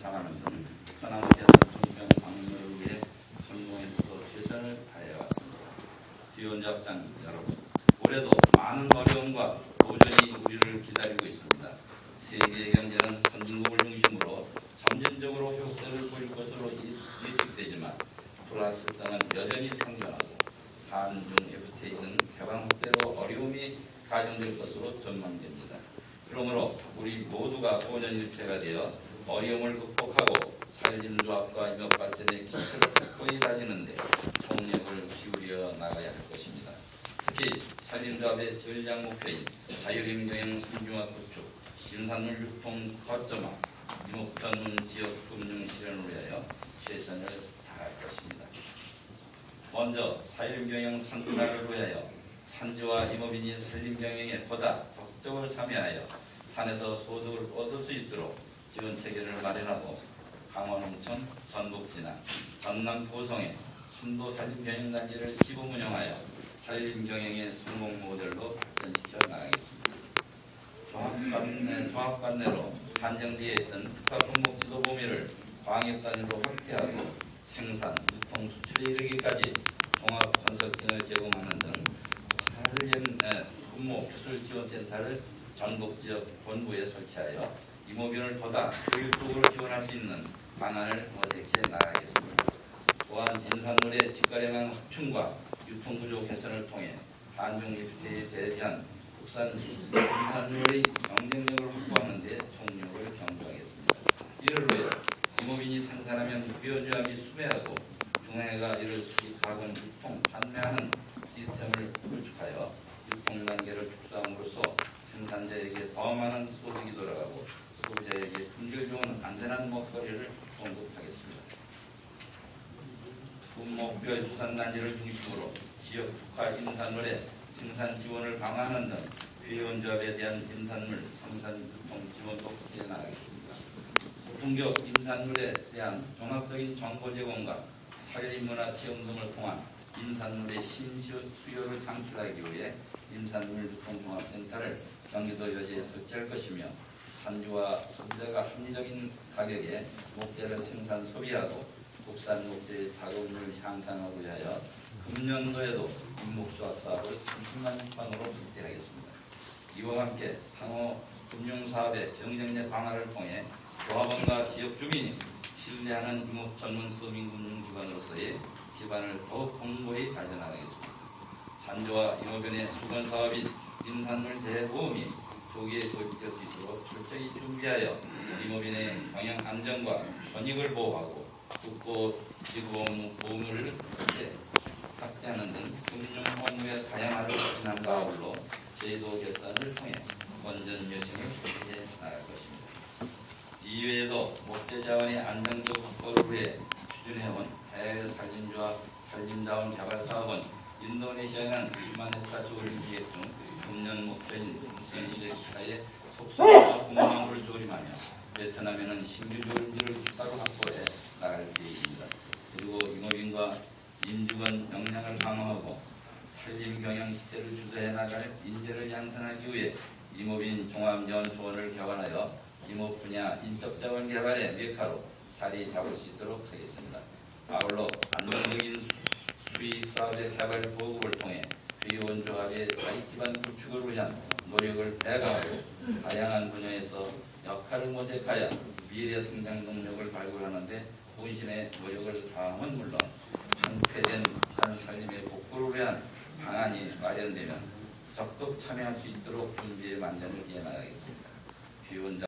장하는 등 소나무 재산 총평 방문을 위해 성공해서 최선을 다해 왔습니다. 비원작장 여러분, 올해도 많은 어려움과 도전이 우리를 기다리고 있습니다. 세계 경제는 선진국을 중심으로 점진적으로 회복세를 보일 것으로 예- 예측되지만 불확실성은 여전히 상존하고 한중 FTA는 개방 확대로 어려움이 가중될 것으로 전망됩니다. 그러므로 우리 모두가 본연일체가 되어 어려움을 극복하고 산림조합과 임업 발전의 기초를 확고히 다지는데 총력을 기울여 나가야 할 것입니다. 특히 산림조합의 전략 목표인 자율임 경영 산중화 구축, 인산물 유통 거점화, 임업 전문 지역 금융 실현을 위하여 최선을 다할 것입니다. 먼저 사유림 경영 산준화를 위하여 산지와 임업인이 산림 경영에 보다 적극적으로 참여하여 산에서 소득을 얻을 수 있도록 지원 체계를 마련하고 강원농촌, 전북 진안, 전남 고성에 순도 산림 경영단지를 시범 운영하여 산림 경영의 성공 모델로 발전시켜 나가겠습니다. 종합관내, 종합관내로 한정되어 있던 특화 품목 지도 범위를 광역 단위로 확대하고 생산, 유통, 수출에 이르기까지 종합 컨설팅을 제공하는 등 한림 품목 기술 지원센터를 전국 지역 본부에 설치하여 임업인을 보다 효율적으로 지원할 수 있는 방안을 모색해 나가겠습니다. 또한 인산물의 직거래망 확충과 유통구조 개선을 통해 한중 FTA에 대비한 국산 인산물의 경쟁력을 확보하는 데 총력을 경주하겠습니다. 이를 위해 임업인이 생산하면 비원조합이 수배하고 중앙회가 이를 수입, 가공, 유통, 판매하는 시스템을 구축하여 유통 단계를 축소함으로써 생산자에게 더 많은 소득이 돌아가고 소비자에게 품질 좋은 안전한 먹거리를 공급하겠습니다. 분목별 수산단지를 중심으로 지역 특화 임산물의 생산 지원을 강화하는 등 비원조합에 대한 임산물 생산 유통 지원도 확대해 나가겠습니다. 고품격 임산물에 대한 종합적인 정보 제공과 산림문화 체험 등을 통한 임산물의 신수요를 창출하기 위해 임산물 유통종합센터를 경기도 여지에 설치할 것이며 산주와 소비자가 합리적인 가격에 목재를 생산 소비하고 국산 목재의 작업률 향상하기 위하여 금년도에도 임목수확 사업을 30만 건으로 확대하겠습니다. 이와 함께 상호 금융사업의 경쟁력 강화를 통해 조합원과 지역 주민이 신뢰하는 임업 전문 서민금융기관으로서의 기반을 더욱 공고히 다져나가겠습니다. 산조와 임업인의 수건 사업인 임산물 재보험이 조기에 도입될 수 있도록 철저히 준비하여 임업인의 경영 안정과 권익을 보호하고 국고 지구보험 보험을 확대, 확대하는 등 금융 업무의 다양화를 확인한 바와 아울러 제도 개선을 통해 원전 여신을 해 나갈 것입니다. 이외에도 목재 자원의 안정적 확보를 위해 추진해온 해외 산림조합 산림자원 개발 사업은 인도네시아에는 2만 헥타 조림 기획 중 금년 목표인 3,200헥타의 속수와 공방물을 조림하며 베트남에는 신규 조림지를 따로 확보해 나갈 계획입니다. 그리고 임업인과 인주건 역량을 강화하고 산림 경영 시대를 주도해 나갈 인재를 양성하기 위해 임업인 종합연수원을 개관하여 임업 분야 인적 자원 개발의 메카로 자리 잡을 수 있도록 하겠습니다. 아울러 안정적인 수의 사업의 개발 보급을 통해 비원조합의 자립 기반 위한 노력을 배가하고 다양한 분야에서 역할을 모색하여 미래 성장 동력을 발굴하는데 본신의 노력을 다함은 물론 한패된 북한 살림의 복구를 위한 방안이 마련되면 적극 참여할 수 있도록 준비에 만전을 기해 나가겠습니다. 비원자